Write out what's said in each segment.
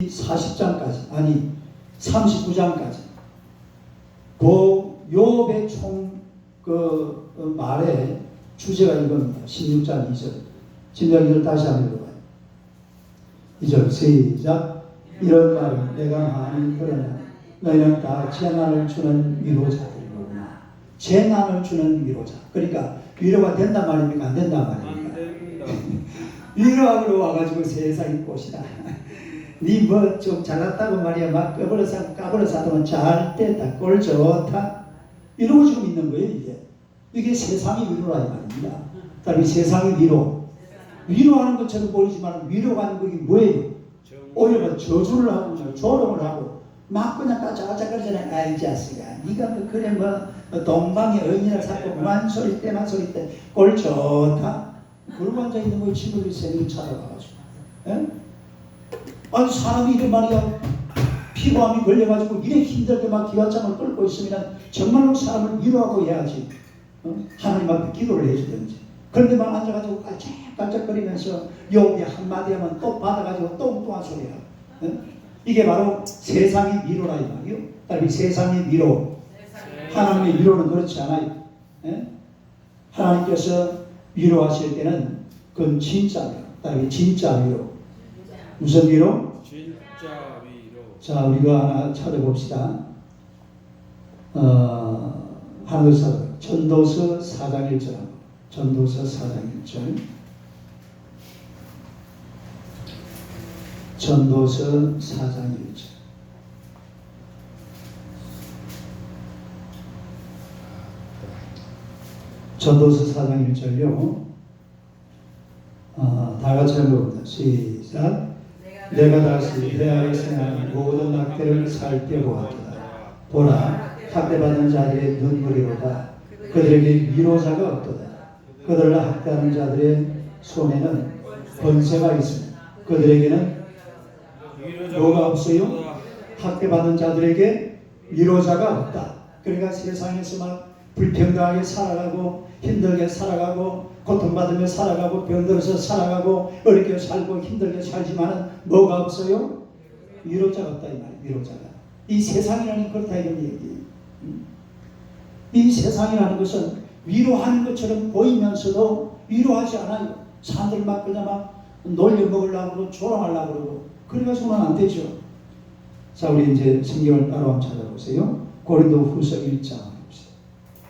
40장까지 아니 39장까지 그 요업의 총그 어, 말의 주제가 이겁니다. 16장 2절. 진작 2절 다시 한번 읽어봐요. 2절 시작. 이런 말은 내가 많이 들으나 너희는 다 재난을 주는 위로자들이로구나. 재난을 주는 위로자. 그러니까 위로가 된단 말입니까? 안 된단 말입니까? 위로하러 와가지고 세상이 꽃이다. 니뭐좀 잘났다고 말이야 막 까불어서 까불어서 하더만 잘 됐다 꼴 좋다 이러고 지금 있는 거예요 이게 이게 세상의 위로라 이 말입니다. 그다음에 세상의 위로 위로하는 것처럼 보이지만 위로하는 것이 뭐예요? 오히려 뭐 저주를 하고 뭐 조롱을 하고 막 그냥 까짝까짝거리잖아요. 아이 자식아, 네가 뭐 그래 뭐 동방의 의인을 찾고 그만 소리 때만 소리 때꼴 좋다. 그러고 앉아 있는 거예요. 친구들이 세명 찾아가가지고. 예? 아니 사람이 이래 말이야 피고암이 걸려가지고 이래 힘들게 막 기관장을 끌고 있으면 정말로 사람을 위로하고 해야지. 어? 하나님 앞에 기도를 해주든지. 그런데 막 앉아가지고 깔짝깔짝거리면서 욕이 한마디 하면 또 받아가지고 똥똥한 소리야. 어? 이게 바로 세상의 위로라 이 말이요. 딸이 세상의 위로. 하나님의 위로는 그렇지 않아요. 예? 하나님께서 위로하실 때는 그건 진짜 위로. 딸이 진짜 위로. 무슨 위로? 진짜 위로. 자, 우리가 하나 찾아봅시다. 어, 하늘사 전도서 4장 1절. 전도서 4장 1절. 전도서 4장 1절. 전도서 4장 1절요. 어, 다 같이 한번 봅니다. 시작. 내가 다시 대하에 생한 모든 학대를 살펴보았다. 보라, 학대받은 자들의 눈물이로다. 그들에게 위로자가 없도다. 그들을 학대하는 자들의 손에는 번세가 있습니다. 그들에게는 뭐가 없어요? 학대받은 자들에게 위로자가 없다. 그러니까 세상에서 막 불평등하게 살아가고 힘들게 살아가고 고통받으며 살아가고 병들어서 살아가고 어렵게 살고 힘들게 살지만은 뭐가 없어요? 위로자가 없다 이 말이에요. 위로자가. 이 세상이라는 그렇다 이런 얘기예요. 음. 이 세상이라는 것은 위로하는 것처럼 보이면서도 위로하지 않아요. 사람들 막 그냥 막 놀려 먹으려고 그러고 조롱하려고 그러고 그래가지고는 안 되죠. 자, 우리 이제 성경을 따로 한번 찾아보세요. 고린도 후서 1장 봅시다.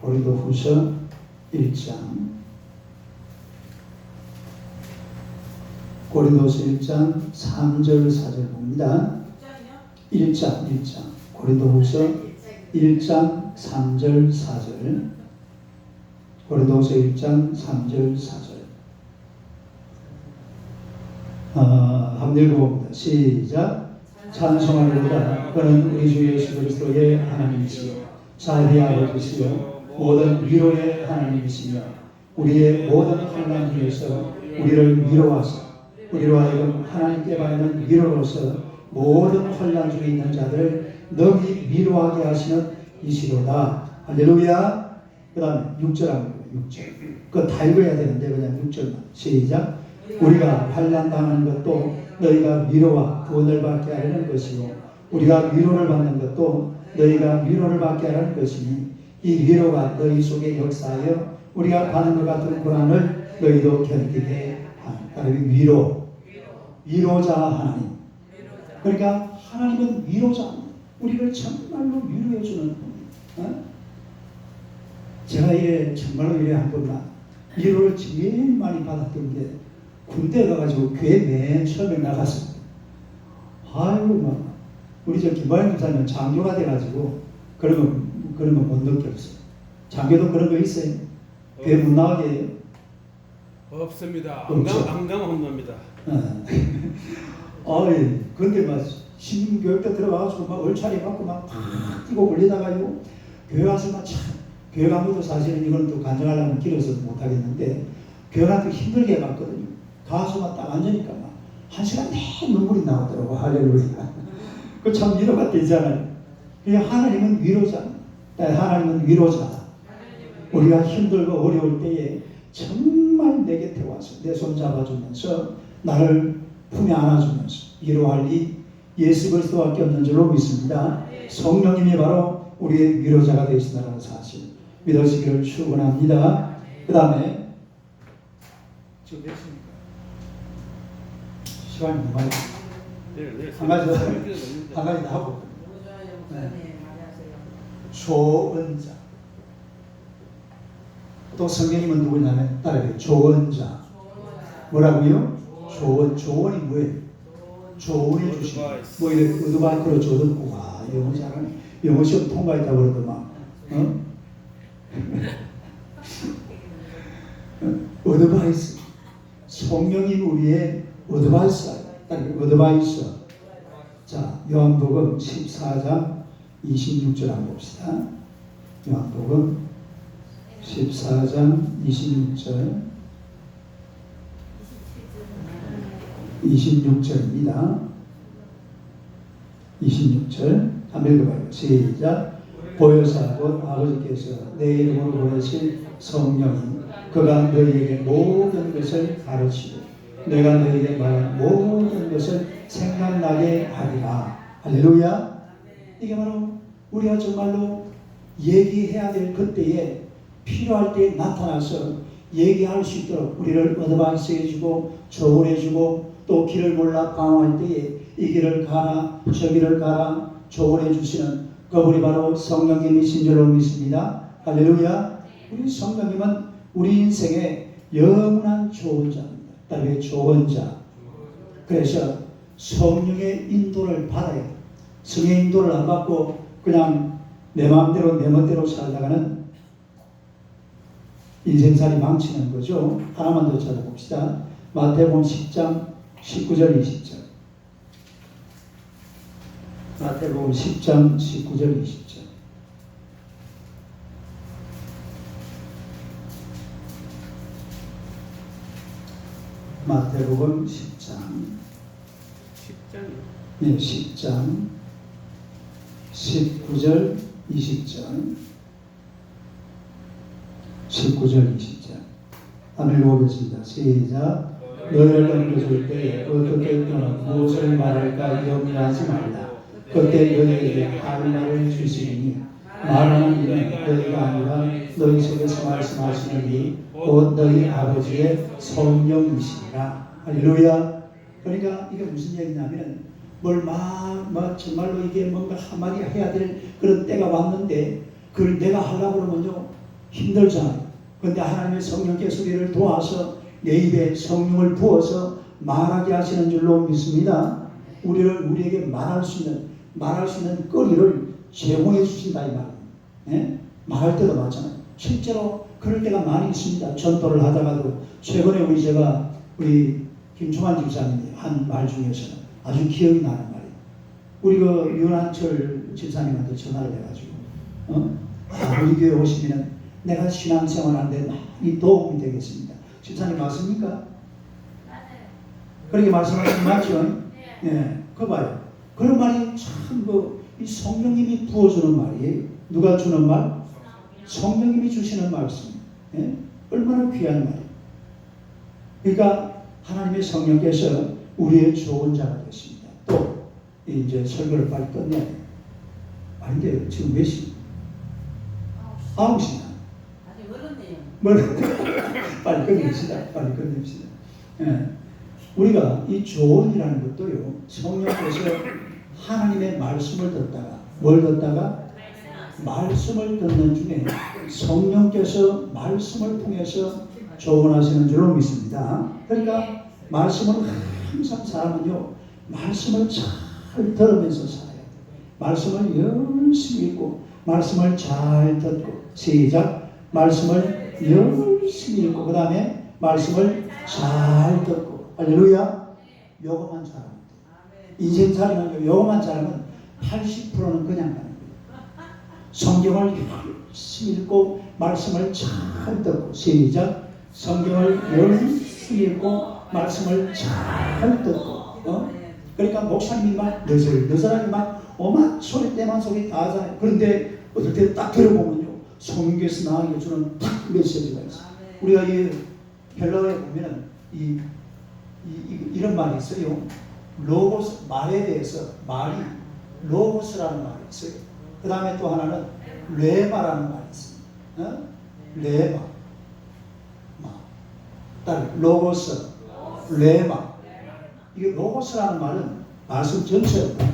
고린도 후서 1장. 고린도서 1장 3절 4절 봅니다. 1장 1장 고린도 후서 1장 3절 4절 고린도서 1장 3절 4절 어, 한번 읽어봅니다. 시작 찬송하리로다 그는 우리 주 예수 그리스도의 하나님이시요 자비의 아버지시요 모든 위로의 하나님이시며 우리의 모든 환난 중에서 우리를 위로하사 우리로 하여금 하나님께 받는 위로로서 모든 혼란 중에 있는 자들을 너희 위로하게 하시는 이시로다. 할렐루야. 그 다음에 6절 합니다. 6절. 그거 다 읽어야 되는데 그냥 6절만. 시작. 우리가 환란 당하는 것도 너희가 위로와 구원을 받게 하려는 것이고 우리가 위로를 받는 것도 너희가 위로를 받게 하려는 것이니 이 위로가 너희 속에 역사하여 우리가 받는 것 같은 고난을 너희도 견디게 하는 위로 위로자 하나님 그러니까 하나님은 위로자 우리를 정말로 위로해주는 분 어? 제가 이래 정말로 이래 한 번만 위로를 제일 많이 받았던 게 군대 가가지고 교회 맨 처음에 나갔습니다. 아이고 막 우리 저 김바영 목사님 장교가 돼가지고 그런 거 그런 거 못 느꼈어요. 장교도 그런 거 있어요. 교회 못 나가게 해요. 없습니다. 없죠. 안감 안감 혼납니다. 어. 아이 근데 막 신교육대 들어가가지고 막 얼차리 받고 막 뛰고 걸리다가요 교회 와서 막 참 교회 가면도 사실은 이건 또 간증하려면 길어서 못 하겠는데 교회 가서 힘들게 갔거든요. 가서 막딱 앉으니까 막 한 시간 내내 눈물이 나오더라고 할렐루야. 그참 위로가 되잖아요. 그냥 하나님은 위로자. 하나님은 위로자다. 우리가 힘들고 어려울 때에 정말 내 곁에 와서 내 손 잡아주면서 나를 품에 안아주면서 위로할 이 예수 그리스도밖에 없는 줄로 믿습니다. 성령님이 바로 우리의 위로자가 되신다는 사실 믿으시기를 축원합니다. 그 다음에 지금 몇 시입니까? 시간이 너무 많이 네, 네. 한 가지 더, 한한 가지 더 하고 네. 조언자 또 성경님은 누구냐면 따라해요 조언자. 뭐라고요? 조언 조언이 뭐예요? 조언해 주신 뭐 이래 어드바이크로 조언고 와 영어 잘하네. 영어 시험 통과했다고 그러더만. 어? 어드바이스 성령님 우리의 어드바이스 어드바이스 자 요한복음 14장 26절 한번 봅시다. 요한복음 14장 26절. 26절입니다. 26절. 한번 읽어봐요. 시작. 보혜사 곧 아버지께서 내 이름으로 보내신 성령인 그가 너희에게 모든 것을 가르치고 내가 너희에게 말한 모든 것을 생각나게 하리라. 할렐루야. 이게 바로 우리가 정말로 얘기해야 될 그때에 필요할 때 나타나서 얘기할 수 있도록 우리를 어드바이스 해주고 조언해주고 또 길을 몰라 방황할 때에 이 길을 가라 저 길을 가라 조언해 주시는 그분이 바로 성령님이신 줄로 믿습니다. 할렐루야. 우리 성령님은 우리 인생의 영원한 조언자입니다. 따르게 조언자. 그래서 성령의 인도를 받아야 돼. 성의 인도를 안 받고 그냥 내 마음대로 내 멋대로 살다가는 인생살이 망치는 거죠. 하나만 더 찾아봅시다. 마태복음 10장 19절 20절. 마태복음 10장 19절 20절. 마태복음 10장 10장이요. 네, 10장 19절 20절 19절 20절 한번 읽어보겠습니다. 시작. 너희를 넘겨줄 때에 어떻게 또는 무엇을 말할까 염려하지 말라. 그때 너희에게 할 말을 주시리니? 말하는 이는 너희가 아니라 너희 속에서 말씀하시는 이곧 너희 아버지의 성령이시니라. 할렐루야. 그러니까 이게 무슨 얘기냐면 뭘 막, 막 정말로 이게 뭔가 한마디 해야 될 그런 때가 왔는데 그걸 내가 하려고 그러면요 힘들잖아요. 근데 하나님의 성령께서 우리를 도와서 내 입에 성령을 부어서 말하게 하시는 줄로 믿습니다. 우리를 우리에게 말할 수 있는 말할 수 있는 거리를 제공해 주신다 이 말입니다. 예? 말할 때도 많잖아요. 실제로 그럴 때가 많이 있습니다. 전도를 하다가도 최근에 우리 제가 우리 김종환 집사님이 한 말 중에서는 아주 기억이 나는 말이에요. 우리 그 윤한철 집사님한테 전화를 해가지고, 어? 아, 우리 교회 오시면 내가 신앙생활 하는데 많이 도움이 되겠습니다. 집사님 맞습니까? 그렇게 말씀하시는 맞죠? 예, 그거 봐요. 그런 말이 참, 그, 이 성령님이 부어주는 말이에요. 누가 주는 말? 성령님이 주시는 말씀. 예? 얼마나 귀한 말이에요. 그러니까 하나님의 성령께서 우리의 좋은 자가 되십니다. 또 이제 설교를 빨리 끝내야 돼요. 아닌데요. 지금 몇 시? 아홉 시나. 아직 뭐 빨리 끝냅시다. 빨리 끝냅시다. 예. 우리가 이 조언이라는 것도요. 성령께서 하나님의 말씀을 듣다가 뭘 듣다가 말씀을 듣는 중에 성령께서 말씀을 통해서 조언하시는 줄로 믿습니다. 그러니까 말씀은 항상 사람은요 말씀을 잘 들으면서 살아야 돼요. 말씀을 열심히 읽고 말씀을 잘 듣고 시작 말씀을 열심히 읽고 그 다음에 말씀을 잘 듣고 할렐루야 요거만 잘하면 돼. 인생 살이면 요거만 잘하면 80%는 그냥 가는 거예요. 성경을 열심히 읽고 말씀을 잘 듣고 시작 성경을 열심히 읽고 말씀을 잘 듣고 어? 그러니까 목사님이 막 너슬너슬하게 막 오만 소리 때만 소리 다 하잖아요 그런데 어떨 때 딱 들어보면요 성경에서 나에게 주는 딱 메시지가 있어요 우리가 이 헬라어에 보면은 이, 이, 이, 이 런 말이 있어요 로고스 말에 대해서 말이 로고스라는 말이 있어요. 그 다음에 또 하나는 레마라는 말이 있습니다. 어? 레마. 마. 딸 로고스, 레마. 이게 로고스라는 말은 말씀 전체입니다.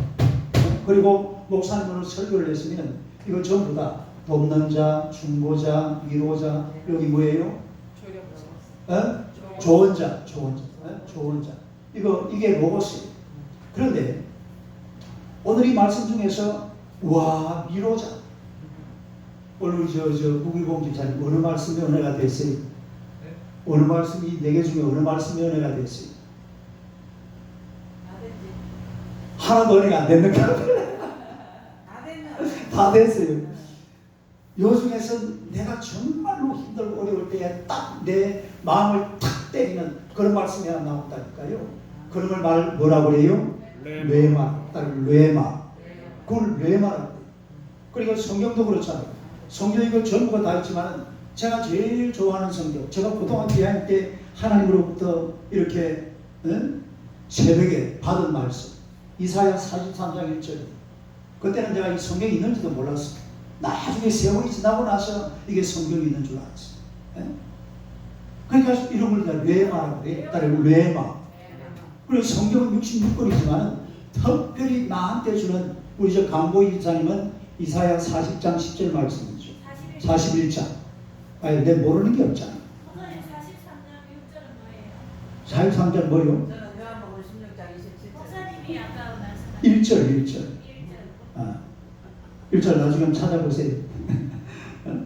그리고 목사님으로 설교를 했으면 이거 전부 다 돕는 자, 중보자, 위로자, 여기 뭐예요? 어? 좋은 자, 좋은 자, 어? 좋은 자. 이거 이게 로고스예요. 그런데 오늘 이 말씀 중에서 와 위로자. 오늘 저저 무기공 집사님 어느 말씀이 은혜가 됐어요? 어느 말씀이 네 개 중에 어느 말씀이 은혜가 됐어요? 다 됐지. 하나도 은혜가 안 됐는가? 다 됐어요. 요 중에서 내가 정말로 힘들고 어려울 때에 딱 내 마음을 탁 때리는 그런 말씀이 하나 나온다니까요. 그런 걸 말 뭐라고 그래요? 레마, 딸 레마. 그걸 레마라고. 그리고 성경도 그렇잖아요. 성경 이거 전부가 다 있지만 제가 제일 좋아하는 성경. 제가 고등학교 2학년 때 하나님으로부터 이렇게 응? 새벽에 받은 말씀. 이사야 43장 1절. 그때는 내가 이 성경이 있는지도 몰랐어요. 나중에 세월이 지나고 나서 이게 성경이 있는 줄 알았어요. 예? 그러니까 이런 걸 내가 레마라고 해. 딸을 레마. 그리고 성경은 66권이지만 특별히 나한테 주는 우리 저 강보희 기사님은 이사야 40장 10절 말씀이죠. 41장. 아니 내 모르는 게 없잖아. 목사님 43장 6절은 뭐예요? 43절 뭐요? 저는 요한복음 16장 27절. 목사님이 아까 말씀하신 1절 1절. 1절. 아, 1절 나중에 찾아보세요.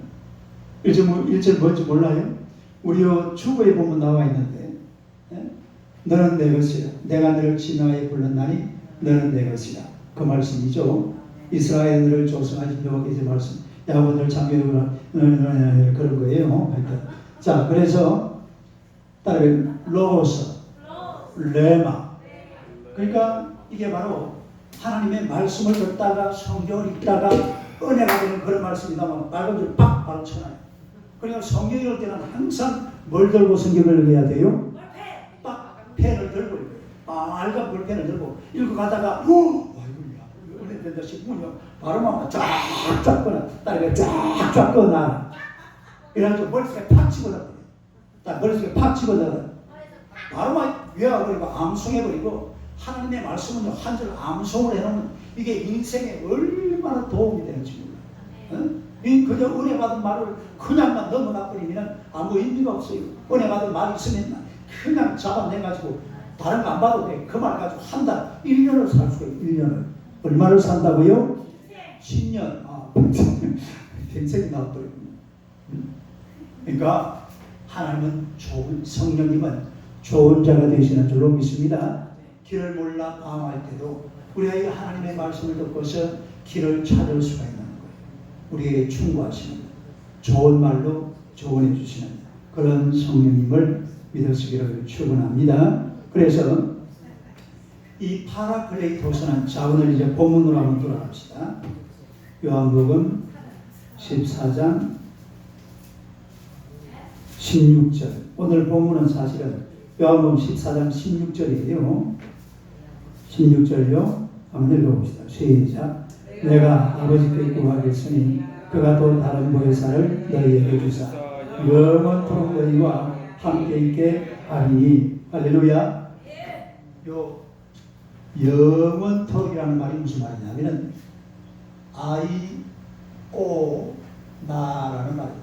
1절, 뭐, 1절 뭔지 몰라요? 우리 요 주보에 보면 나와 있는데 예? 너는 내 것이라 내가 너를 진화에 불렀나니 너는 내 것이라 그 말씀이죠. 이스라엘을 조성하신 여호와께서 말씀 야곱을 창조하라 그런 거예요. 하여튼. 자 그래서 따르 로고스 레마 그러니까 이게 바로 하나님의 말씀을 듣다가 성경을 읽다가 은혜가 되는 그런 말씀이 나면 맑은 줄빡 바로 쳐놔요. 그러니까 성경 읽을 때는 항상 뭘 들고 성경을 읽어야 돼요? 빡 펜을 들고. 빨간 볼펜을 들고 읽고 가다가 어, 아이고야 은혜 된다 싶으면 바로 막 쫙쫙 꺼내 딸이 쫙쫙 꺼내 이래가지고 머릿속에 팍 집어넣어 딱 머릿속에 팍 집어넣어 바로 막 외워버리고 암송해버리고 하나님의 말씀은 한줄 암송을 해놓으면 이게 인생에 얼마나 도움이 되는지 몰라요. 어? 이 그저 은혜 받은 말을 그냥만 넘어가 버리면 아무 의미가 없어요. 은혜 받은 말이 있으면 그냥 잡아내가지고 다른 거 안 봐도 돼. 그 말 가지고 한 달, 1년을 살 수가 있어요. 1년을. 얼마를 산다고요? 10년. 아, 평생이. 음. 그러니까 하나님은 좋은 성령님은 좋은 자가 되시는 줄로 믿습니다. 길을 몰라 방황할 때도 우리가 이 하나님의 말씀을 듣고서 길을 찾을 수가 있는 거예요. 우리에게 충고하시는 좋은 말로 조언해 주시는 그런 성령님을 믿으시기를 축원합니다. 그래서 이 파라클레이토스는 자 오늘 이제 본문으로 한번 돌아갑시다. 요한복음 14장 16절. 오늘 본문은 사실은 요한복음 14장 16절이에요. 16절요. 한번 읽어봅시다. 시작. 내가 아버지께 구하겠으니 그가 또 다른 보혜사를 너희에게 주사 영원토록 너희와 함께 있게 하리니 할렐루야. 요 영원토록이라는 말이 무슨 말이냐면은 아이오나라는 말이에요.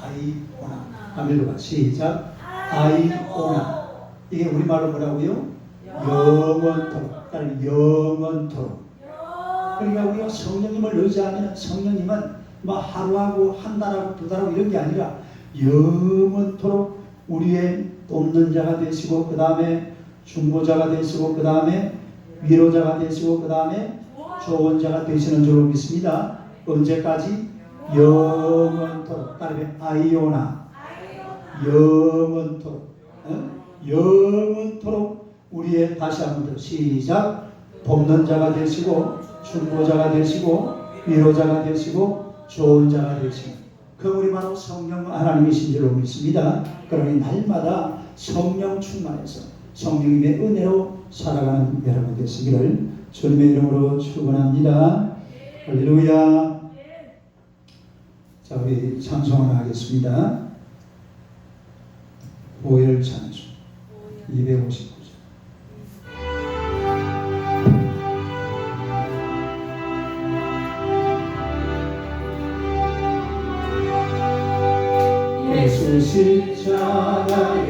아이오나. 읽어봐. 시작. 아이오나. 이게 우리말로 뭐라고요? 영원토록. 딸 영원토록. 그러니까 우리가 성령님을 의지하면 성령님은 뭐 하루하고 한 달하고 두 달하고 이런 게 아니라 영원토록 우리의 돕는 자가 되시고 그 다음에 중보자가 되시고 그 다음에 위로자가 되시고 그 다음에 좋은 자가 되시는 줄로 믿습니다. 언제까지? 영원토록. 따르면 아이오나. 영원토록. 어? 영원토록 우리의 다시 한번 더 시작. 돕는 자가 되시고 중보자가 되시고 위로자가 되시고 좋은 자가 되시고 그분이 바로 성령 하나님이신 줄로 믿습니다. 그러니 날마다 성령 충만해서 성령님의 은혜로 살아가는 여러분 되시기를 주님의 이름으로 축원합니다. 할렐루야. 자, 우리 찬송 하나 하겠습니다. 보혈 찬송 259 십자가